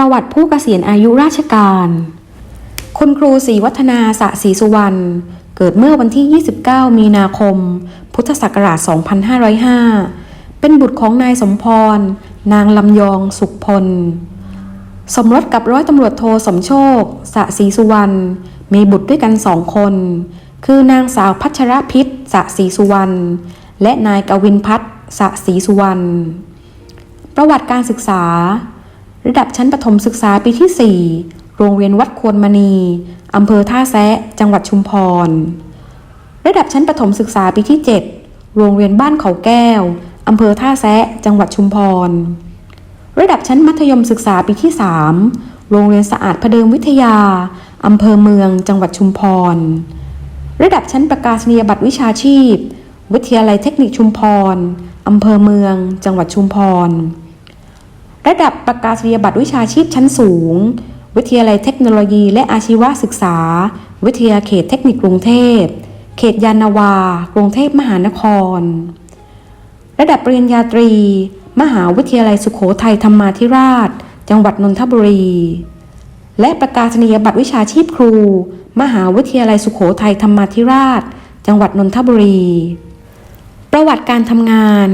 ประวัติผู้เกษียณอายุราชการ คุณครูศรีวัฒนาสะศรีสุวรรณ เกิดเมื่อวันที่ 29 มีนาคม พุทธศักราช 2505 เป็นบุตรของนายสมพร นางลำยองสุขพล สมรสกับร้อยตำรวจโทสมโชค สะศรีสุวรรณ มีบุตรด้วยกันสองคน คือนางสาวพัชรพิษ สะศรีสุวรรณ และนายกวินพัฒน์สะศรีสุวรรณ ประวัติการศึกษา ระดับชั้นประถมศึกษาปีที่ 4 โรงเรียนวัดควรมณีอำเภอท่าแซะ จังหวัดชุมพร ระดับชั้นประถมศึกษาปีที่ 7 โรงเรียนบ้านเขาแก้วอำเภอท่าแซะ จังหวัดชุมพร ระดับชั้นมัธยมศึกษาปีที่ 3 โรงเรียนสะอาดพระเดิมวิทยาอำเภอเมือง จังหวัดชุมพร ระดับชั้นประกาศนียบัตรวิชาชีพ วิทยาลัยเทคนิคชุมพรอำเภอเมือง จังหวัดชุมพร ระดับประกาศนียบัตรวิชาชีพชั้นสูง วิทยาลัยเทคโนโลยีและอาชีวศึกษา วิทยาเขตเทคนิคกรุงเทพ เขตยานาวา กรุงเทพมหานคร ระดับปริญญาตรี มหาวิทยาลัยสุโขทัยธรรมาธิราช จังหวัดนนทบุรี และประกาศนียบัตรวิชาชีพครู มหาวิทยาลัยสุโขทัยธรรมาธิราช จังหวัดนนทบุรี ประวัติการทำงาน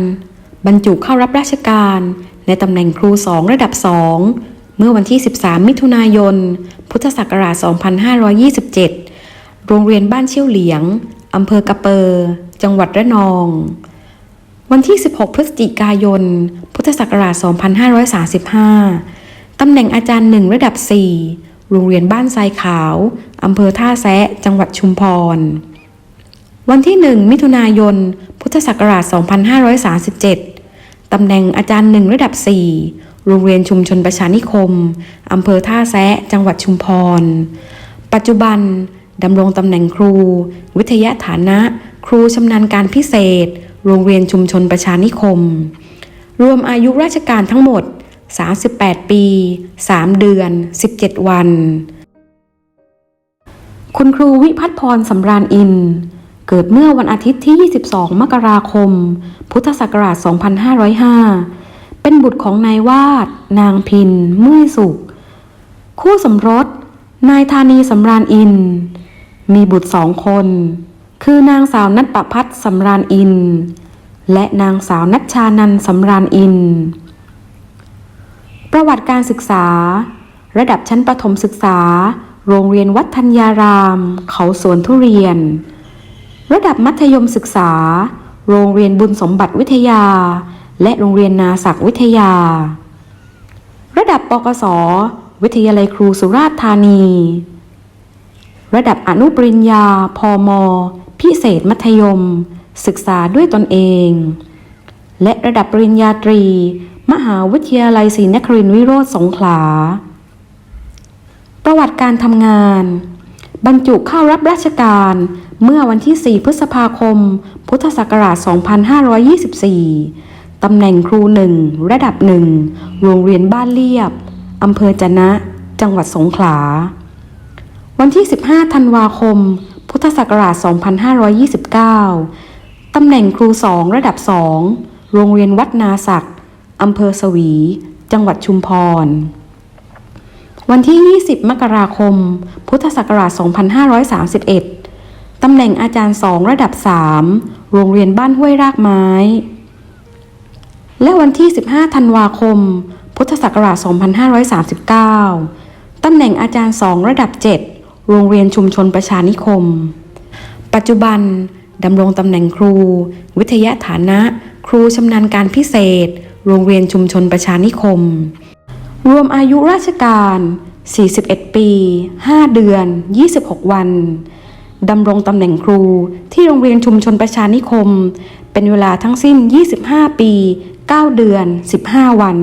บรรจุเข้ารับราชการ ในตำแหน่งครูสองระดับสองเมื่อวันที่ 13 มิถุนายน พุทธศักราช 2527 โรงเรียนบ้านเชี่ยวเหลียง อำเภอกระเปอร์ จังหวัดระนอง วันที่ 16 พฤศจิกายน พุทธศักราช 2535 ตำแหน่งอาจารย์หนึ่งระดับ 4 โรงเรียนบ้านทรายขาว อำเภอท่าแซะ จังหวัดชุมพร วันที่ 1 มิถุนายน พุทธศักราช 2537 ตำแหน่งอาจารย์หนึ่งระดับ 4 โรงเรียนชุมชนประชานิคม อำเภอท่าแซะ จังหวัดชุมพร ปัจจุบันดำรงตำแหน่งครู วิทยาฐานะ ครูชำนาญการพิเศษ โรงเรียนชุมชนประชานิคม รวมอายุราชการทั้งหมด 38 ปี 3 เดือน 17 วัน คุณครูวิพัฒน์พรสำราญอินทร์ เกิดเมื่อวันอาทิตย์ที่ 22 มกราคม พุทธศักราช 2505 เป็นบุตรของนายวาด นางพินเมื่อยสุข คู่สมรส นายธานีสำราญอิน มีบุตรสองคน คือนางสาวนัทประพัฒน์สำราญอิน และนางสาวนัชชานันท์สำราญอิน ประวัติการศึกษา ระดับชั้นประถมศึกษา โรงเรียนวัดธัญญาราม เขาสวนทุเรียน ระดับมัธยมศึกษา โรงเรียนบุญสมบัติวิทยา และโรงเรียนนาศักวิทยา ระดับปกศวิทยาลัยครูสุราษฎร์ธานี ระดับอนุปริญญาพมพิเศษมัธยม ศึกษาด้วยตนเอง และระดับปริญญาตรี มหาวิทยาลัยศรีนครินทรวิโรธสงขลา ประวัติการทำงาน บรรจุเข้ารับราชการ เมื่อวันที่ 4 พฤษภาคม พุทธศักราช 2524 ตำแหน่งครูหนึ่งระดับหนึ่งโรงเรียนบ้านเรียบ อำเภอจะนะ จังหวัดสงขลา วันที่ 15 ธันวาคม พุทธศักราช 2529 ตำแหน่งครูสองระดับสองโรงเรียนวัดนาศักดิ์อำเภอสวี จังหวัดชุมพร วันที่ 20 มกราคม พุทธศักราช 2531 ตำแหน่งอาจารย์สองระดับ 3 โรงเรียนบ้านห้วยรากไม้ และวันที่ 15 ธันวาคม พุทธศักราช 2539 ตำแหน่งอาจารย์สองระดับ 7 โรงเรียนชุมชนประชานิคม ปัจจุบันดำรงตำแหน่งครู วิทยาฐานะ ครูชำนาญการพิเศษ โรงเรียนชุมชนประชานิคม รวมอายุราชการ 41 ปี 5 เดือน 26 วัน ดำรงตำแหน่งครูที่โรงเรียนชุมชนประชานิคม เป็นเวลาทั้งสิ้น 25 ปี 9 เดือน 15 วัน